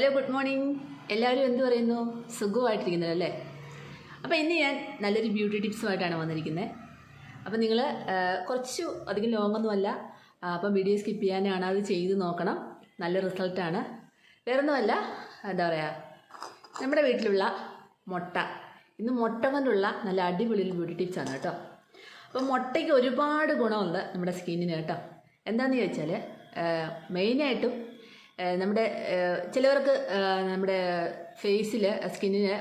Hello good morning എല്ലാവരും എന്ത് പറയുന്നു? സുഖമായിട്ടിരിക്കുന്നത് അല്ലേ? അപ്പോൾ ഇന്ന് ഞാൻ നല്ലൊരു ബ്യൂട്ടി ടിപ്സുമായിട്ടാണ് വന്നിരിക്കുന്നത് അപ്പോൾ നിങ്ങൾ കുറച്ച് അധികം ലോങ്ങൊന്നുമല്ല അപ്പം വീഡിയോ സ്കിപ്പ് ചെയ്യാനാണ് അത് ചെയ്ത് നോക്കണം. നല്ല റിസൾട്ടാണ് വേറൊന്നുമല്ല എന്താ പറയുക നമ്മുടെ വീട്ടിലുള്ള മുട്ട. ഇന്ന് മുട്ട കൊണ്ടുള്ള നല്ല അടിപൊളി ഒരു ബ്യൂട്ടി ടിപ്സാണ് കേട്ടോ. അപ്പോൾ മുട്ടയ്ക്ക് ഒരുപാട് ഗുണമുണ്ട് നമ്മുടെ സ്കിന്നിന് കേട്ടോ. എന്താണെന്ന് ചോദിച്ചാൽ മെയിനായിട്ടും നമ്മുടെ ചിലവർക്ക് നമ്മുടെ ഫേസിൽ സ്കിന്നിന്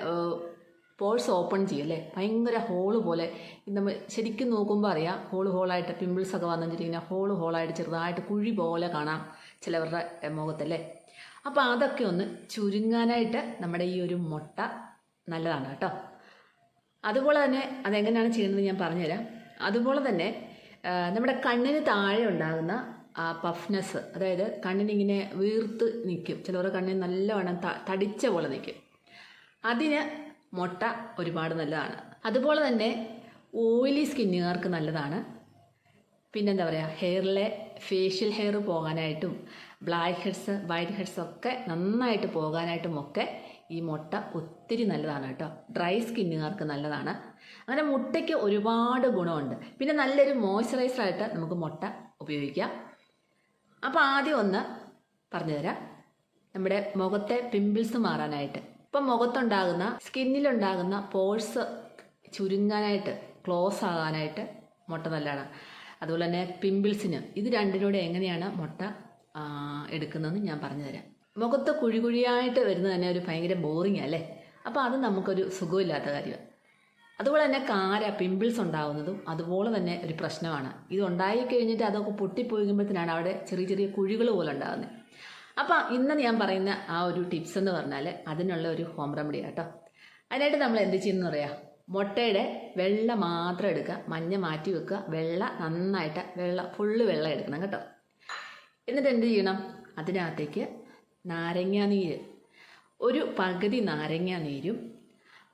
പോൾസ് ഓപ്പൺ ചെയ്യും അല്ലേ? ഭയങ്കര ഹോൾ പോലെ. നമ്മൾ ശരിക്കും നോക്കുമ്പോൾ അറിയാം ഹോൾ ഹോളായിട്ട് പിമ്പിൾസ് ഒക്കെ വന്നു വെച്ചിരിക്കുന്ന ഹോൾ ഹോളായിട്ട് ചെറുതായിട്ട് കുഴി പോലെ കാണാം ചിലവരുടെ മുഖത്തല്ലേ അപ്പോൾ അതൊക്കെ ഒന്ന് ചുരുങ്ങാനായിട്ട് നമ്മുടെ ഈ ഒരു മുട്ട നല്ലതാണ് കേട്ടോ. അതുപോലെ തന്നെ അതെങ്ങനെയാണ് ചെയ്യുന്നത് ഞാൻ പറഞ്ഞുതരാം. അതുപോലെ തന്നെ നമ്മുടെ കണ്ണിന് താഴെ ഉണ്ടാകുന്ന ആ പഫ്നെസ് അതായത് കണ്ണിനിങ്ങനെ വീർത്ത് നിൽക്കും. ചിലവരുടെ കണ്ണിന് നല്ലവണ്ണം തടിച്ച പോലെ നിൽക്കും. അതിന് മുട്ട ഒരുപാട് നല്ലതാണ്. അതുപോലെ തന്നെ ഓയിലി സ്കിന്നുകാർക്ക് നല്ലതാണ്. പിന്നെന്താ പറയുക ഹെയറിലെ ഫേഷ്യൽ ഹെയർ പോകാനായിട്ടും ബ്ലാക്ക് ഹെഡ്സ് വൈറ്റ് ഹെഡ്സ് ഒക്കെ നന്നായിട്ട് പോകാനായിട്ടും ഒക്കെ ഈ മുട്ട ഒത്തിരി നല്ലതാണ് കേട്ടോ. ഡ്രൈ സ്കിന്നുകാർക്ക് നല്ലതാണ്. അങ്ങനെ മുട്ടയ്ക്ക് ഒരുപാട് ഗുണമുണ്ട്. പിന്നെ നല്ലൊരു മോയ്സ്ചറൈസറായിട്ട് നമുക്ക് മുട്ട ഉപയോഗിക്കാം. അപ്പോൾ ആദ്യം ഒന്ന് പറഞ്ഞുതരാം. നമ്മുടെ മുഖത്തെ പിമ്പിൾസ് മാറാനായിട്ട്. ഇപ്പം മുഖത്തുണ്ടാകുന്ന സ്കിന്നിലുണ്ടാകുന്ന പോഴ്സ് ചുരുങ്ങാനായിട്ട് ക്ലോസ് ആകാനായിട്ട് മുട്ട നല്ലതാണ്. അതുപോലെ തന്നെ പിമ്പിൾസിന് ഇത് രണ്ടിലൂടെ എങ്ങനെയാണ് മുട്ട എടുക്കുന്നതെന്ന് ഞാൻ പറഞ്ഞുതരാം. മുഖത്ത് കുഴി കുഴിയായിട്ട് വരുന്നത് തന്നെ ഒരു ഭയങ്കര ബോറിംഗ് അല്ലേ? അപ്പോൾ അത് നമുക്കൊരു സുഖമില്ലാത്ത കാര്യമാണ്. അതുപോലെ തന്നെ കാര പിമ്പിൾസ് ഉണ്ടാകുന്നതും അതുപോലെ തന്നെ ഒരു പ്രശ്നമാണ്. ഇത് ഉണ്ടായി കഴിഞ്ഞിട്ട് അതൊക്കെ പൊട്ടിപ്പോയിക്കുമ്പോഴത്തേനാണ് അവിടെ ചെറിയ ചെറിയ കുഴികൾ പോലെ ഉണ്ടാകുന്നത് അപ്പോൾ ഇന്ന് ഞാൻ പറയുന്ന ആ ഒരു ടിപ്സ് എന്ന് പറഞ്ഞാൽ അതിനുള്ള ഒരു ഹോം റെമഡി കേട്ടോ അതിനായിട്ട് നമ്മൾ എന്ത് ചെയ്യുന്നു പറയാം? മുട്ടയുടെ വെള്ള മാത്രം എടുക്കുക മഞ്ഞ മാറ്റി വെക്കുക വെള്ള നന്നായിട്ട് വെള്ള ഫുള്ള് വെള്ളം എടുക്കണം കേട്ടോ. എന്നിട്ട് എന്ത് ചെയ്യണം? അതിനകത്തേക്ക് നാരങ്ങാ നീര്. ഒരു പകുതി നാരങ്ങാ നീരും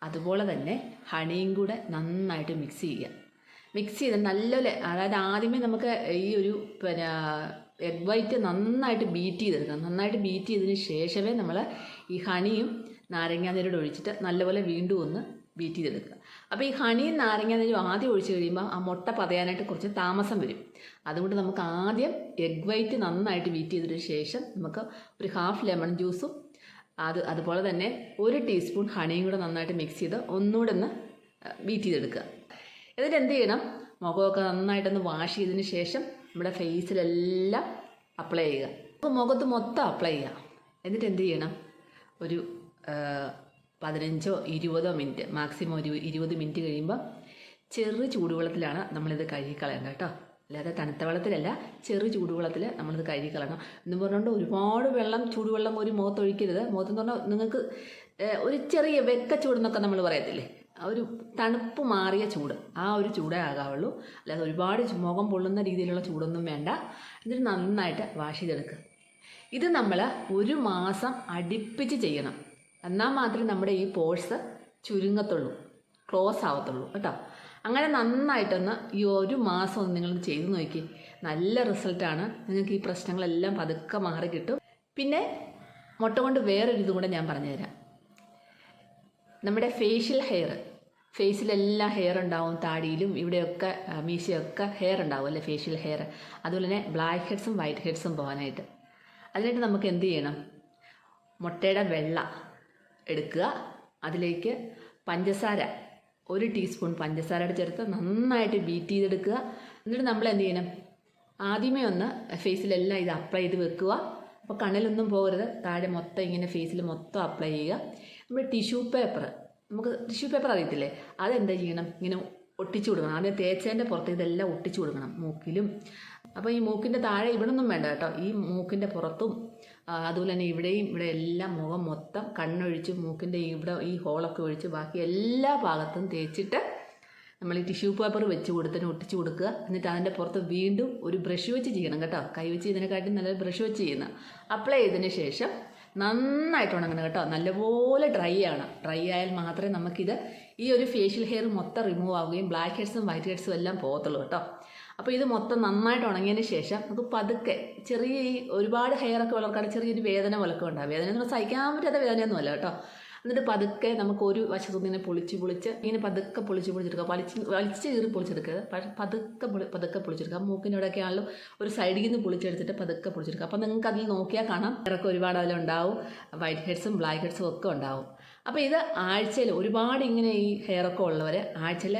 അതുപോലെ തന്നെ ഹണിയും കൂടെ നന്നായിട്ട് മിക്സ് ചെയ്യുക. മിക്സ് ചെയ്ത് നല്ലപോലെ അതായത് ആദ്യമേ നമുക്ക് ഈ ഒരു പിന്നെ എഗ് വൈറ്റ് നന്നായിട്ട് ബീറ്റ് ചെയ്തെടുക്കാം നന്നായിട്ട് ബീറ്റ് ചെയ്തതിന് ശേഷമേ നമ്മൾ ഈ ഹണിയും നാരങ്ങാനീരോട് ഒഴിച്ചിട്ട് നല്ലപോലെ വീണ്ടും ഒന്ന് ബീറ്റ് ചെയ്തെടുക്കുക. അപ്പോൾ ഈ ഹണിയും നാരങ്ങാനീരും ആദ്യം ഒഴിച്ച് കഴിയുമ്പോൾ ആ മുട്ട പതയാനായിട്ട് കുറച്ച് താമസം വരും. അതുകൊണ്ട് നമുക്ക് ആദ്യം എഗ് വൈറ്റ് നന്നായിട്ട് ബീറ്റ് ചെയ്തതിന് ശേഷം നമുക്ക് ഒരു ഹാഫ് ലെമൺ ജ്യൂസും അത് അതുപോലെ തന്നെ ഒരു ടീസ്പൂൺ ഹണിയും കൂടെ നന്നായിട്ട് മിക്സ് ചെയ്ത് ഒന്നുകൂടെ ഒന്ന് ബീറ്റ് ചെയ്തെടുക്കുക. എന്നിട്ട് എന്ത് ചെയ്യണം? മുഖമൊക്കെ നന്നായിട്ടൊന്ന് വാഷ് ചെയ്തതിന് ശേഷം നമ്മുടെ ഫേസിലെല്ലാം അപ്ലൈ ചെയ്യുക. അപ്പോൾ മുഖത്ത് മൊത്തം അപ്ലൈ ചെയ്യുക. എന്നിട്ട് എന്ത് ചെയ്യണം? ഒരു പതിനഞ്ചോ ഇരുപതോ മിനിറ്റ് മാക്സിമം ഒരു ഇരുപത് മിനിറ്റ് കഴിയുമ്പോൾ ചെറു ചൂടുവെള്ളത്തിലാണ് നമ്മളിത് കഴുകിക്കളയേണ്ടത് കേട്ടോ. അല്ലാതെ തണുത്ത വെള്ളത്തിലല്ല ചെറു ചൂടുവെള്ളത്തിൽ നമ്മളിത് കഴുകിക്കളയണം. എന്ന് പറഞ്ഞുകൊണ്ട് ഒരുപാട് വെള്ളം ചൂടുവെള്ളം ഒരു മുഖത്തൊഴിക്കരുത്. മുഖത്തെന്ന് പറഞ്ഞാൽ നിങ്ങൾക്ക് ഒരു ചെറിയ വെക്ക ചൂടെന്നൊക്കെ നമ്മൾ പറയത്തില്ലേ? ആ ഒരു തണുപ്പ് മാറിയ ചൂട്. ആ ഒരു ചൂടേ ആകാവുള്ളൂ. അല്ലാതെ ഒരുപാട് മുഖം പൊള്ളുന്ന രീതിയിലുള്ള ചൂടൊന്നും വേണ്ട. എന്നിട്ട് നന്നായിട്ട് വാഷ് ചെയ്തെടുക്കുക ഇത് നമ്മൾ ഒരു മാസം അടുപ്പിച്ച് ചെയ്യണം. എന്നാൽ മാത്രമേ നമ്മുടെ ഈ പോഴ്സ് ചുരുങ്ങത്തുള്ളൂ. ക്ലോസ് ആവത്തുള്ളൂ. കേട്ടോ? അങ്ങനെ നന്നായിട്ടൊന്ന് ഈ ഒരു മാസം ഒന്ന് നിങ്ങൾ ചെയ്തു നോക്കി. നല്ല റിസൾട്ടാണ്. നിങ്ങൾക്ക് ഈ പ്രശ്നങ്ങളെല്ലാം പതുക്കെ മാറി കിട്ടും. പിന്നെ മുട്ട കൊണ്ട് വേറൊരു ഇതും കൂടെ ഞാൻ പറഞ്ഞുതരാം. നമ്മുടെ ഫേഷ്യൽ ഹെയർ ഫേസിലെല്ലാം ഹെയർ ഉണ്ടാവും. താടിയിലും ഇവിടെയൊക്കെ മീശയൊക്കെ ഹെയർ ഉണ്ടാവും അല്ലേ? ഫേഷ്യൽ ഹെയർ അതുപോലെ തന്നെ ബ്ലാക്ക് ഹെഡ്സും വൈറ്റ് ഹെഡ്സും പോകാനായിട്ട്. അതിനായിട്ട് നമുക്ക് എന്ത് ചെയ്യണം? മുട്ടയുടെ വെള്ള എടുക്കുക. അതിലേക്ക് പഞ്ചസാര ഒരു ടീസ്പൂൺ പഞ്ചസാരയുടെ ചേർത്ത് നന്നായിട്ട് ബീറ്റ് ചെയ്തെടുക്കുക. എന്നിട്ട് നമ്മൾ എന്ത് ചെയ്യണം? ആദ്യമേ ഒന്ന് ഫേസിലെല്ലാം ഇത് അപ്ലൈ ചെയ്ത് വെക്കുക. അപ്പോൾ കണ്ണിലൊന്നും പോകരുത്. താഴെ മൊത്തം ഇങ്ങനെ ഫേസിൽ മൊത്തം അപ്ലൈ ചെയ്യുക. നമ്മൾ ടിഷ്യൂ പേപ്പർ നമുക്ക് ടിഷ്യൂ പേപ്പർ അറിയത്തില്ലേ? അതെന്താ ചെയ്യണം? ഇങ്ങനെ ഒട്ടിച്ചു കൊടുക്കണം. ആദ്യം തേച്ചതിന്റെ പുറത്ത് ഇതെല്ലാം ഒട്ടിച്ചു കൊടുക്കണം മൂക്കിലും. അപ്പോൾ ഈ മൂക്കിന്റെ താഴെ ഇവിടെ ഒന്നും വേണ്ട കേട്ടോ. ഈ മൂക്കിന്റെ പുറത്തും അതുപോലെ തന്നെ ഇവിടെയും ഇവിടെ എല്ലാം മുഖം മൊത്തം കണ്ണൊഴിച്ച് മൂക്കിന്റെ ഇവിടെ ഈ ഹോളൊക്കെ ഒഴിച്ച് ബാക്കി എല്ലാ ഭാഗത്തും തേച്ചിട്ട് നമ്മൾ ഈ ടിഷ്യൂ പേപ്പർ വെച്ച് കൊടുത്തിട്ട് ഒട്ടിച്ച് കൊടുക്കുക. എന്നിട്ട് അതിന്റെ പുറത്ത് വീണ്ടും ഒരു ബ്രഷ് വെച്ച് ചെയ്യണം കേട്ടോ. കൈ വെച്ച് ഇതിനെക്കാട്ടി നല്ല ബ്രഷ് വെച്ച് ചെയ്യുന്ന. അപ്ലൈ ചെയ്തതിന് ശേഷം നന്നായിട്ട് ഉണങ്ങണം കേട്ടോ. നല്ലപോലെ ഡ്രൈ ആണ്. ഡ്രൈ ആയാൽ മാത്രമേ നമുക്കിത് ഈ ഒരു ഫേഷ്യൽ ഹെയർ മൊത്തം റിമൂവ് ആവുകയും ബ്ലാക്ക് ഹെഡ്സും വൈറ്റ് ഹെഡ്സും എല്ലാം പോകത്തുള്ളൂ കേട്ടോ. അപ്പോൾ ഇത് മൊത്തം നന്നായിട്ട് ഉണങ്ങിയതിന് ശേഷം നമുക്ക് പതുക്കെ ചെറിയ ഈ ഒരുപാട് ഹെയറൊക്കെ വളർക്കാതെ ചെറിയൊരു വേദന പോലൊക്കെ ഉണ്ടാകും വേദന എന്ന് സഹിക്കാൻ പറ്റാത്ത വേദനയൊന്നുമല്ല കേട്ടോ. എന്നിട്ട് പതുക്കെ നമുക്ക് ഒരു വശത്തു നിന്ന് പൊളിച്ച് പൊളിച്ച് ഇങ്ങനെ പതുക്കെ പൊളിച്ച് പൊളിച്ചെടുക്കുക. വലിച്ച് വലിച്ച് കീറി പൊളിച്ചെടുക്കുക. പതുക്കെ പൊളി പതുക്കെ പൊളിച്ചെടുക്കുക. മൂക്കിന്റെ ഇവിടെയൊക്കെ ആണെങ്കിലും ഒരു സൈഡിൽ നിന്ന് പൊളിച്ചെടുത്തിട്ട് പതുക്കെ പൊളിച്ചെടുക്കുക. അപ്പോൾ നിങ്ങൾക്ക് അതിൽ നോക്കിയാൽ കാണാം. ഇറക്കം ഒരുപാട് അതിലുണ്ടാവും വൈറ്റ് ഹെഡ്സും ബ്ലാക്ക് ഹെഡ്സും ഒക്കെ ഉണ്ടാവും. അപ്പോൾ ഇത് ആഴ്ചയിൽ ഒരുപാട് ഇങ്ങനെ ഈ ഹെയറൊക്കെ ഉള്ളവർ ആഴ്ചയിൽ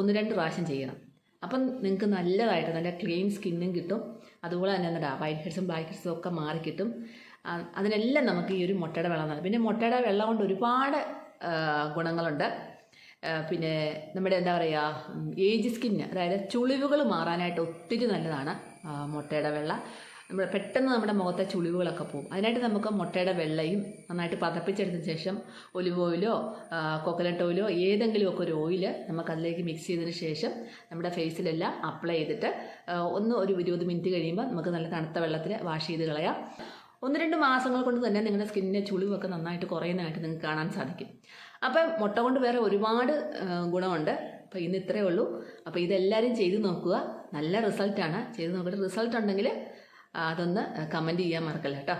ഒന്ന് രണ്ട് പ്രാവശ്യം ചെയ്യണം. അപ്പം നിങ്ങൾക്ക് നല്ലതായിട്ട് നല്ല ക്ലീൻ സ്കിന്നും കിട്ടും. അതുപോലെ തന്നെ എന്താ വൈറ്റ് ഹെഡ്സും ബ്ലാക്ക് ഹെഡ്സും ഒക്കെ മാറിക്കിട്ടും അതിനെല്ലാം നമുക്ക് ഈ ഒരു മുട്ടയുടെ വെള്ളം നല്ലത് പിന്നെ മുട്ടയുടെ വെള്ളം കൊണ്ട് ഒരുപാട് ഗുണങ്ങളുണ്ട്. പിന്നെ നമ്മുടെ എന്താ പറയുക ഏജ് സ്കിന്ന് അതായത് ചുളിവുകൾ മാറാനായിട്ട് ഒത്തിരി നല്ലതാണ് മുട്ടയുടെ വെള്ള. നമ്മൾ പെട്ടെന്ന് നമ്മുടെ മുഖത്തെ ചുളിവുകളൊക്കെ പോകും. അതിനായിട്ട് നമുക്ക് മുട്ടയുടെ വെള്ളയും നന്നായിട്ട് പതപ്പിച്ചെടുത്തതിന് ശേഷം ഒലിവ് ഓയിലോ കോക്കനട്ട് ഓയിലോ ഏതെങ്കിലും ഒക്കെ ഒരു ഓയിൽ നമുക്കതിലേക്ക് മിക്സ് ചെയ്തതിന് ശേഷം നമ്മുടെ ഫേസിലെല്ലാം അപ്ലൈ ചെയ്തിട്ട് ഒന്ന് ഒരു ഇരുപത് മിനിറ്റ് കഴിയുമ്പോൾ നമുക്ക് നല്ല തണുത്ത വെള്ളത്തിൽ വാഷ് ചെയ്ത് കളയാം. ഒന്ന് രണ്ട് മാസങ്ങൾ കൊണ്ട് തന്നെ നിങ്ങളുടെ സ്കിന്നിന്റെ ചുളിവൊക്കെ നന്നായിട്ട് കുറയുന്നതായിട്ട് നിങ്ങൾക്ക് കാണാൻ സാധിക്കും. അപ്പം മുട്ട കൊണ്ട് വേറെ ഒരുപാട് ഗുണമുണ്ട്. അപ്പോൾ ഇന്ന് ഇത്രയേ ഉള്ളൂ. അപ്പോൾ ഇതെല്ലാവരും ചെയ്ത് നോക്കുക. നല്ല റിസൾട്ടാണ് ചെയ്ത് നോക്കിയിട്ട് റിസൾട്ട് ഉണ്ടെങ്കിൽ അതൊന്ന് കമന്റ് ചെയ്യാൻ മറക്കല്ല കേട്ടോ